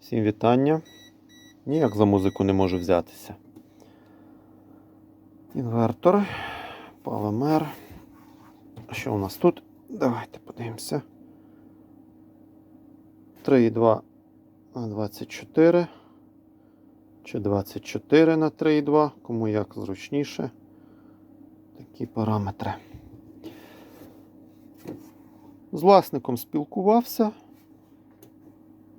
Всім вітання. Ніяк за музику не можу взятися. Інвертор, павемер. Що у нас тут? Давайте подивимося. 3,2 на 24. Чи 24 на 3,2. Кому як зручніше. Такі параметри. З власником спілкувався.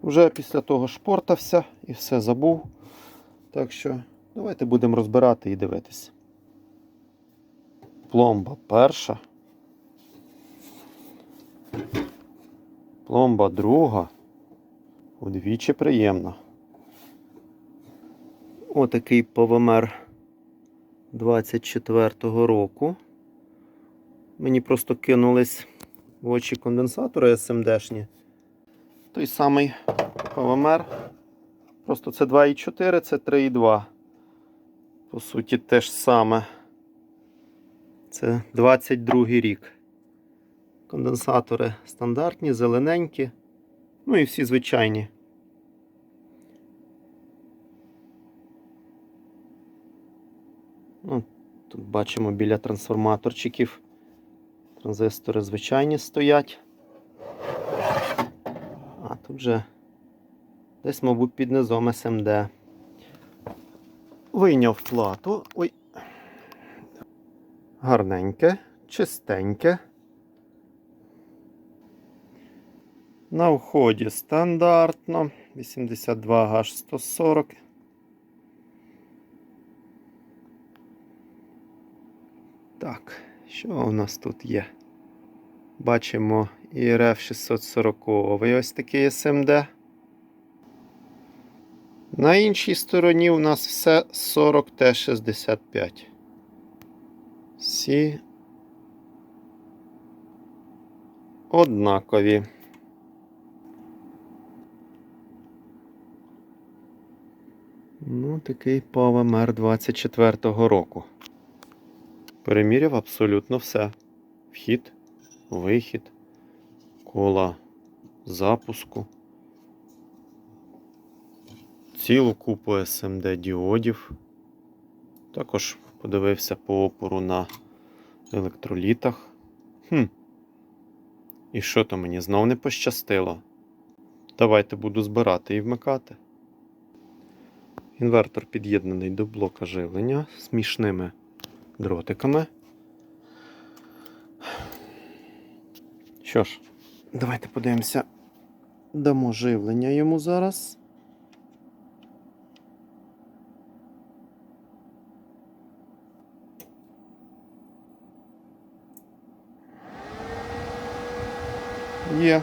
Вже після того шпортався і все забув. Так що давайте будемо розбирати і дивитися. Пломба перша. Пломба друга. Удвічі приємна. Отакий ПВМР 24-го року. Мені просто кинулись в очі конденсатори СМДшні. Той самий ПВМР. Просто це 2,4, це 3,2. По суті, те ж саме. Це 22 рік. Конденсатори стандартні, зелененькі. Ну і всі звичайні. Ну, Тут бачимо біля трансформаторчиків. Транзистори звичайні стоять. Тут же десь, мабуть, під низом СМД. Вийняв плату. Ой. Гарненьке, чистеньке. На вході стандартно 82H 140. Так, що у нас тут є? Бачимо ІРФ 640 ось такий SMD. На іншій стороні у нас все 40T65. Всі однакові. Ну, такий PowerMR 24-го року. Переміряв абсолютно все. Вхід, вихід, кола запуску. Цілу купу SMD діодів. Також подивився по опору на електролітах. Хм. І що то мені знов не пощастило? Давайте буду збирати і вмикати. Інвертор під'єднаний до блока живлення смішними дротиками. Що ж, давайте подивимося. Дамо живлення йому зараз. Є.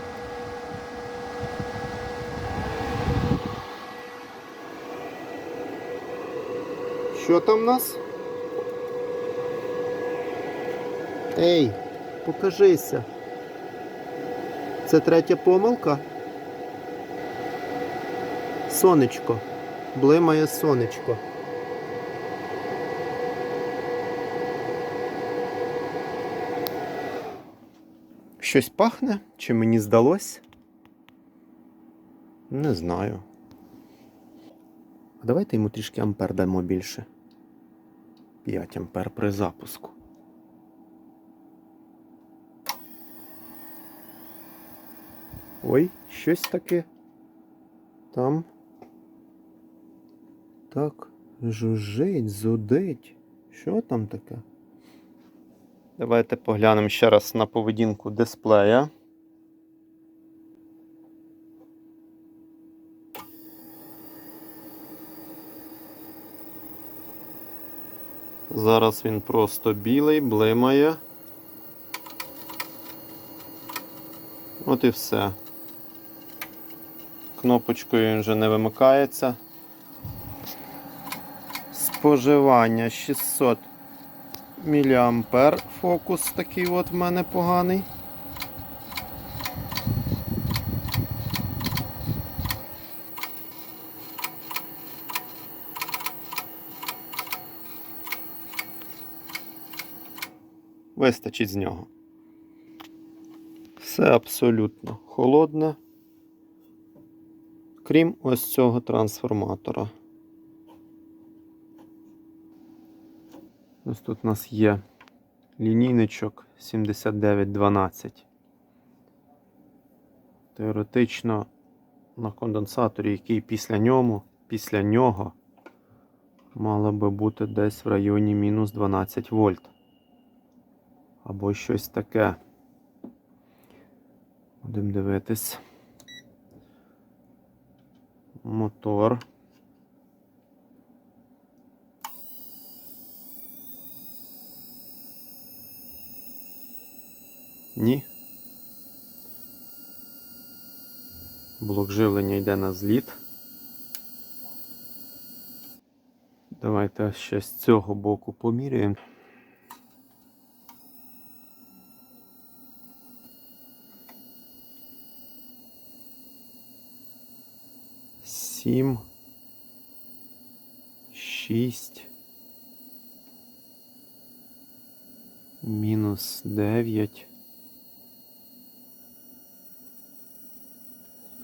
Що там в нас? Ей, покажися. Це третя помилка. Сонечко. Блимає сонечко. Щось пахне? Чи мені здалось? Не знаю. А давайте йому трішки ампер дамо більше. 5 ампер при запуску. Ой, щось таке. Там. Так, жужжить, зудить. Що там таке? Давайте поглянемо ще раз на поведінку дисплея. Зараз він просто білий, блимає. От і все. Кнопочкою він вже не вимикається. Споживання 600 мА. Фокус такий от в мене поганий. Вистачить з нього. Все абсолютно холодне. Крім ось цього трансформатора. Ось тут у нас є лінійничок 7912. Теоретично на конденсаторі, який після ньому, після нього мало би бути десь в районі мінус 12 вольт. Або щось таке. Будемо дивитись. Мотор. Ні. Блок живлення йде на зліт. Давайте ще з цього боку поміряємо. Сім. Шість. Мінус дев'ять.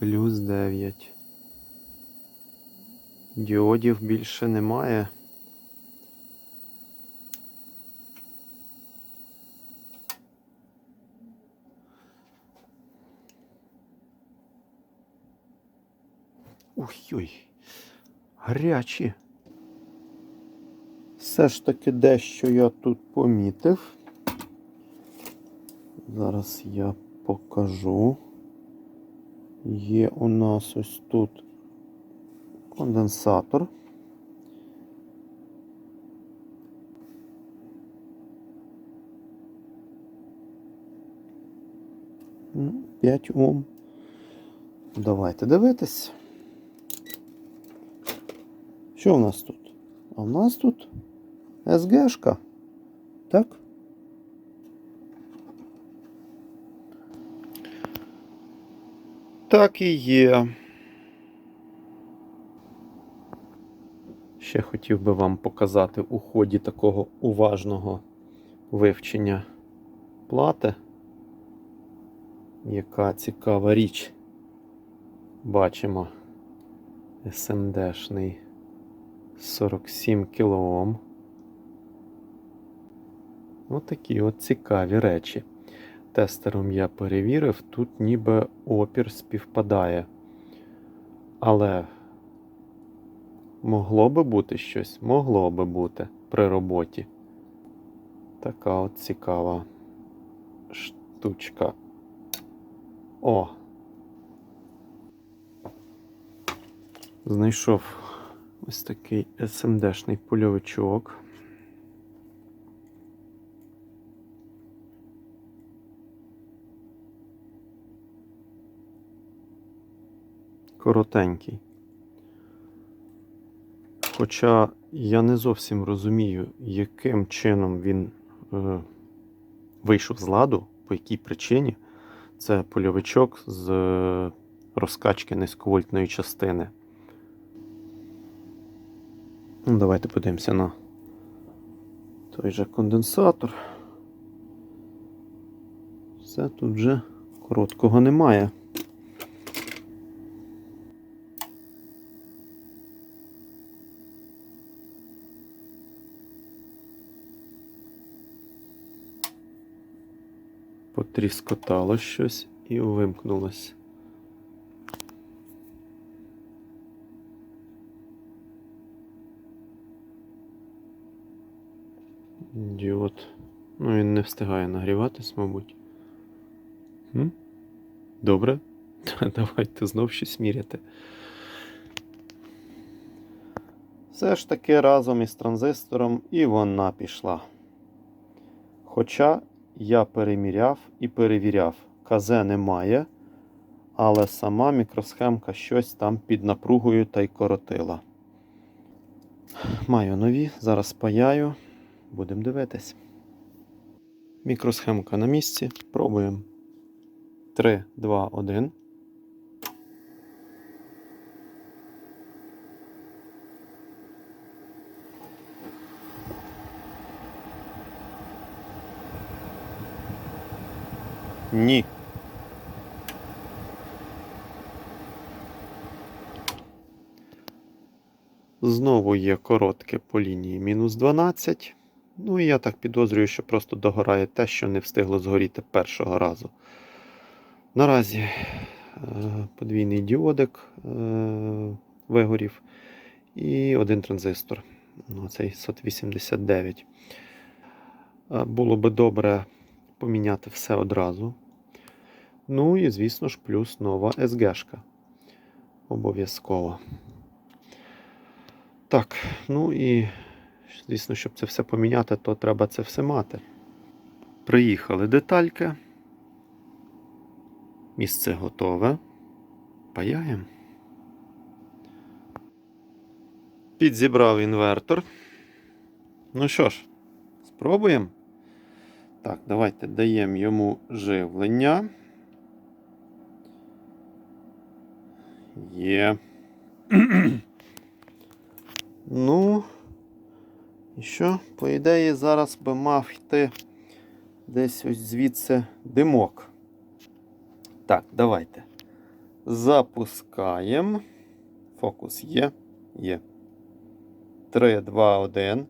Плюс дев'ять. Діодів більше немає. Ой-ой, гарячі. Все ж таки дещо я тут помітив. Зараз я покажу. Є у нас ось тут конденсатор. Ну, 5 Ом. Давайте дивитись. Що в нас тут? А в нас тут СГшка. Так? Так і є. Ще хотів би вам показати у ході такого уважного вивчення плати. Яка цікава річ. Бачимо SMD-шний 47 кОм. Отакі от цікаві речі. Тестером я перевірив, тут ніби опір співпадає. Але могло би бути щось, могло би бути при роботі. Така от цікава штучка. О! Знайшов ось такий SMD-шний польовичок. Коротенький. Хоча я не зовсім розумію, яким чином він е, вийшов з ладу, по якій причині. Це польовичок з е, розкачки низьковольтної частини. Ну, Давайте подивимося на той же конденсатор. Все тут вже короткого немає. Потріскотало щось і вимкнулось. Діод. Ну, він не встигає нагріватись, мабуть. Добре. Давайте знов щось міряти. Все ж таки разом із транзистором і вона пішла. Хоча я переміряв і перевіряв, КЗ немає, але сама мікросхемка щось там під напругою та й коротила. Маю нові, зараз спаяю, будемо дивитись. Мікросхемка на місці. Пробуємо. 3, 2, 1. Ні. Знову є коротке по лінії мінус 12. Ну і я так підозрюю, що просто догорає те, що не встигло згоріти першого разу. Наразі е, подвійний діодик е, вигорів і один транзистор. Ну, цей SOT89. Е, Було би добре поміняти все одразу. Ну і, звісно ж, плюс нова SG-шка. Обов'язково. Так, ну і, звісно, щоб це все поміняти, то треба це все мати. Приїхали детальки. Місце готове. Паяємо. Підзібрав інвертор. Ну що ж, спробуємо. Так, давайте даємо йому живлення. Є. ну, і що? По ідеї, зараз би мав йти десь ось звідси димок. Так, давайте. Запускаємо. Фокус є. Є. 3, 2, 1.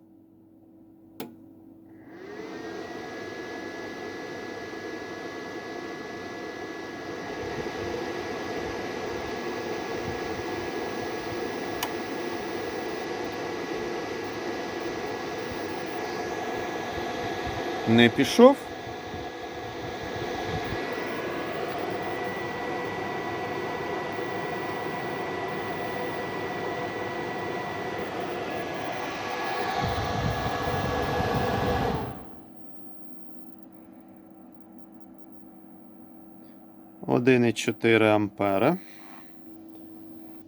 Не пішов. Один і 4 ампера.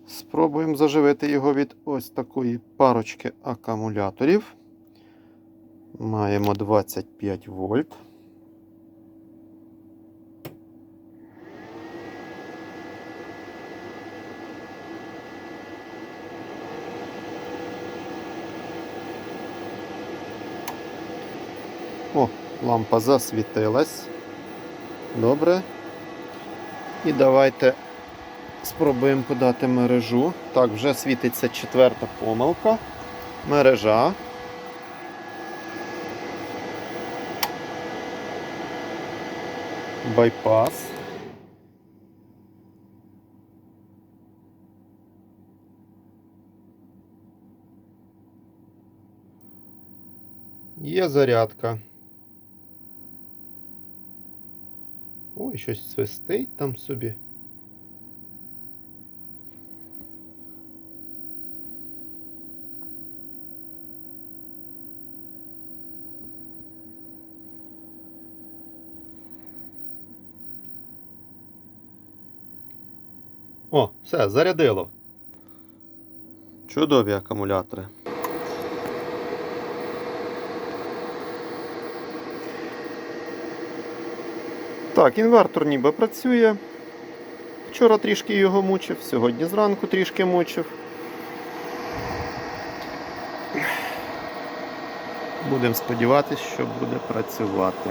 Спробуємо заживити його від ось такої парочки акумуляторів. Маємо 25 вольт. О, лампа засвітилась. Добре. І давайте спробуємо подати мережу. Так, вже світиться четверта помилка. Мережа. Байпас. Є зарядка. Ой, щось свистить там собі. О, все, зарядило. Чудові акумулятори. Так, інвертор ніби працює. Вчора трішки його мучив, сьогодні зранку трішки мучив. Будемо сподіватися, що буде працювати.